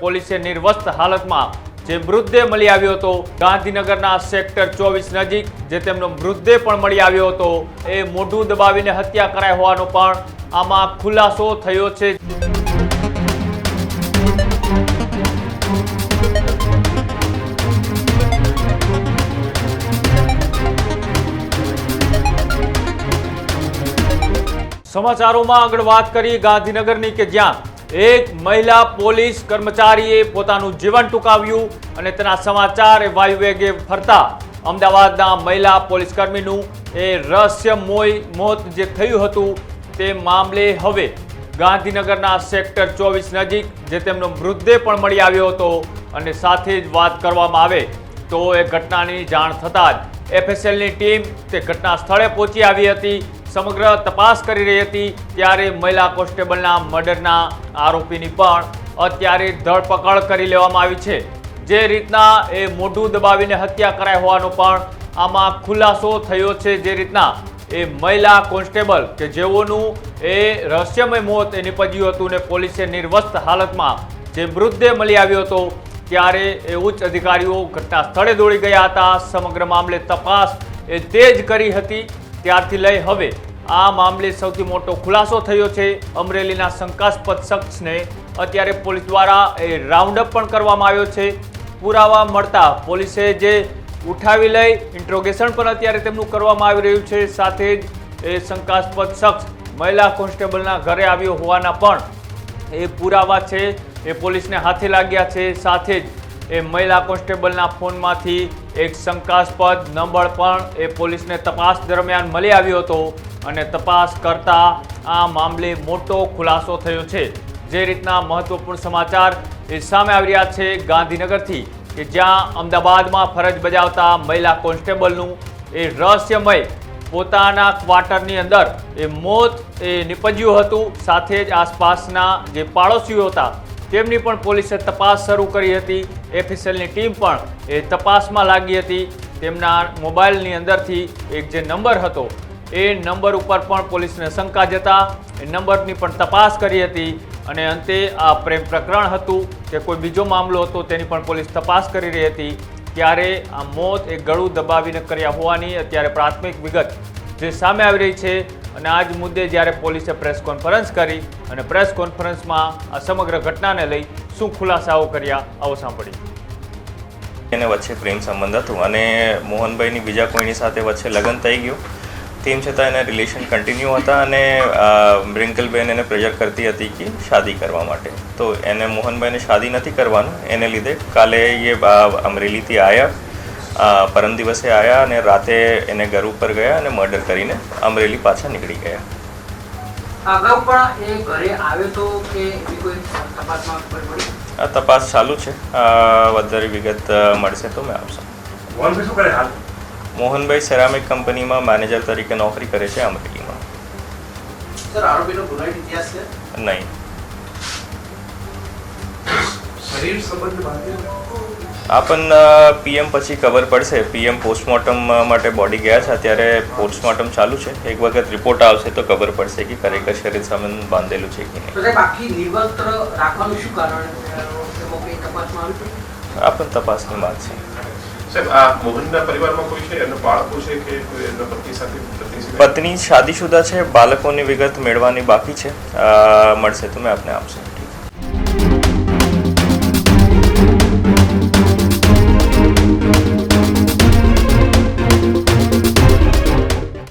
પોલીસે નિર્વસ્ત હાલતમાં જે મૃતદેહ મળી આવ્યો હતો, ગાંધીનગરના સેક્ટર ચોવીસ નજીક, જે તેમનો મૃતદેહ પણ મળી આવ્યો હતો, એ મોઢું દબાવીને હત્યા કરાઈ હોવાનો પણ આમાં ખુલાસો થયો છે. સમાચારોમાં આગળ વાત કરી ગાંધીનગરની કે જ્યાં એક મહિલા પોલીસ કર્મચારીએ પોતાનું જીવન ટૂંકાવ્યું અને તેના સમાચાર વાયુવેગે ફરતા. અમદાવાદના મહિલા પોલીસ કર્મીનું એ રહસ્યમોય મોત જે થયું હતું તે મામલે હવે ગાંધીનગરના સેક્ટર ચોવીસ નજીક જે તેમનો મૃતદેહ પણ મળી આવ્યો હતો અને સાથે જ વાત કરવામાં આવે તો એ ઘટનાની જાણ થતાં જ એફએસએલની ટીમ તે ઘટના સ્થળે પહોંચી આવી હતી સમગ્ર તપાસ કરી રહી હતી ત્યારે મહિલા કોન્સ્ટેબલના મર્ડરના આરોપીની પણ અત્યારે ધરપકડ કરી લેવામાં આવી છે. જે રીતના એ મોઢું દબાવીને હત્યા કરાઈ હોવાનો પણ આમાં ખુલાસો થયો છે. જે રીતના એ મહિલા કોન્સ્ટેબલ કે જેઓનું એ રહસ્યમય મોત એ નીપજ્યું હતું ને પોલીસે નિર્વસ્ત હાલતમાં જે મૃતદેહ મળી આવ્યો હતો ત્યારે એ ઉચ્ચ અધિકારીઓ ઘટના સ્થળે દોડી ગયા હતા. સમગ્ર મામલે તપાસ એ તેજ કરી હતી. ત્યારથી લઈ હવે આ મામલે સૌથી મોટો ખુલાસો થયો છે અમરેલીના શંકાસ્પદ શખ્સને. અત્યારે પોલીસ દ્વારા એ રાઉન્ડ અપ પણ કરવામાં આવ્યો છે. પુરાવા મળતા પોલીસે જે ઉઠાવી લઈ ઇન્ટ્રોગેશન પણ અત્યારે તેમનું કરવામાં આવી રહ્યું છે. સાથે જ એ શંકાસ્પદ શખ્સ મહિલા કોન્સ્ટેબલના ઘરે આવ્યો હોવાના પણ એ પુરાવા છે. એ પોલીસને હાથે લાગ્યા છે. સાથે જ એ મહિલા કોન્સ્ટેબલના ફોનમાંથી એક શંકાસ્પદ નંબર પણ એ પોલીસને તપાસ દરમિયાન મળી આવ્યો હતો. અને તપાસ કરતા આ મામલે મોટો ખુલાસો થયો છે. જે રીતના મહત્વપૂર્ણ સમાચાર એ સામે આવી રહ્યા છે ગાંધીનગરથી, કે જ્યાં અમદાવાદમાં ફરજ બજાવતા મહિલા કોન્સ્ટેબલનું એ રહસ્યમય પોતાના ક્વાર્ટરની અંદર એ મોત એ નિપજ્યું હતું. સાથે જ આસપાસના જે પાડોશીઓ હતા, તેમની પણ પોલીસે તપાસ શરૂ કરી હતી. એફએસએલની ટીમ પણ એ તપાસમાં લાગી હતી. તેમના મોબાઈલની અંદરથી એક જે નંબર હતો એ નંબર ઉપર પણ પોલીસને શંકા જતા એ નંબરની પણ તપાસ કરી હતી અને અંતે આ પ્રેમ પ્રકરણ હતું કે કોઈ બીજો મામલો હતો તેની પણ પોલીસ તપાસ કરી રહી હતી. ત્યારે આ મોત એ ગળું દબાવીને કર્યા હોવાની અત્યારે પ્રાથમિક વિગત જે સામે આવી રહી છે અને આ જ મુદ્દે જ્યારે પોલીસે પ્રેસ કોન્ફરન્સ કરી અને પ્રેસ કોન્ફરન્સમાં આ સમગ્ર ઘટનાને લઈ શું ખુલાસાઓ કર્યા, આવો સાંભળીએ. એને વચ્ચે પ્રેમ સંબંધ હતું અને મોહનભાઈની બીજા કોઈની સાથે વચ્ચે લગ્ન થઈ ગયું. તેમ છતાં એના રિલેશન કન્ટિન્યુ હતા અને રિંકલબેન એને પ્રેશર કરતી હતી કે શાદી કરવા માટે. તો એને મોહનભાઈને શાદી નથી કરવાનું. એને લીધે કાલે એ અમરેલીથી આવ્યા પરમ દિવસે આવ્યા અને રાતે એને ઘર ઉપર ગયા અને મર્ડર કરીને અમરેલી પાછા નીકળી ગયા. અગાઉ પણ એ ઘરે આવ્યો તો કે કોઈ તપાસમાં ખબર પડી? આ તપાસ ચાલુ છે. વધારે વિગત મળશે તો મેં આપશો. શું કરે હાલ? મોહનભાઈ સેરામિક કંપનીમાં મેનેજર તરીકે નોકરી કરે છે અમરેલીમાં સર આરોપીનો ગુનાહિત ઇતિહાસ છે? નહીં. શરીર સંબંધ બાંધે આ પીએમ પછી ખબર પડશે. પીએમ પોસ્ટમોર્ટમ માટે બોડી ગયા છે. અત્યારે પોસ્ટમોર્ટમ ચાલુ છે. એક વખત રિપોર્ટ આવશે તો ખબર પડશે કે ખરેખર શરીર સંબંધ બાંધેલું છે કે નહીં. બાકી નિર્વસ્ત્ર રાખવાનું શું કારણ એમાં કઈ તપાસમાં આવ્યું છે? આ પણ તપાસની વાત છે. પત્ની શાદીશુદા છે બાળકોની વિગત મેળવાની બાકી છે. મળશે તો મેં આપને આપશે.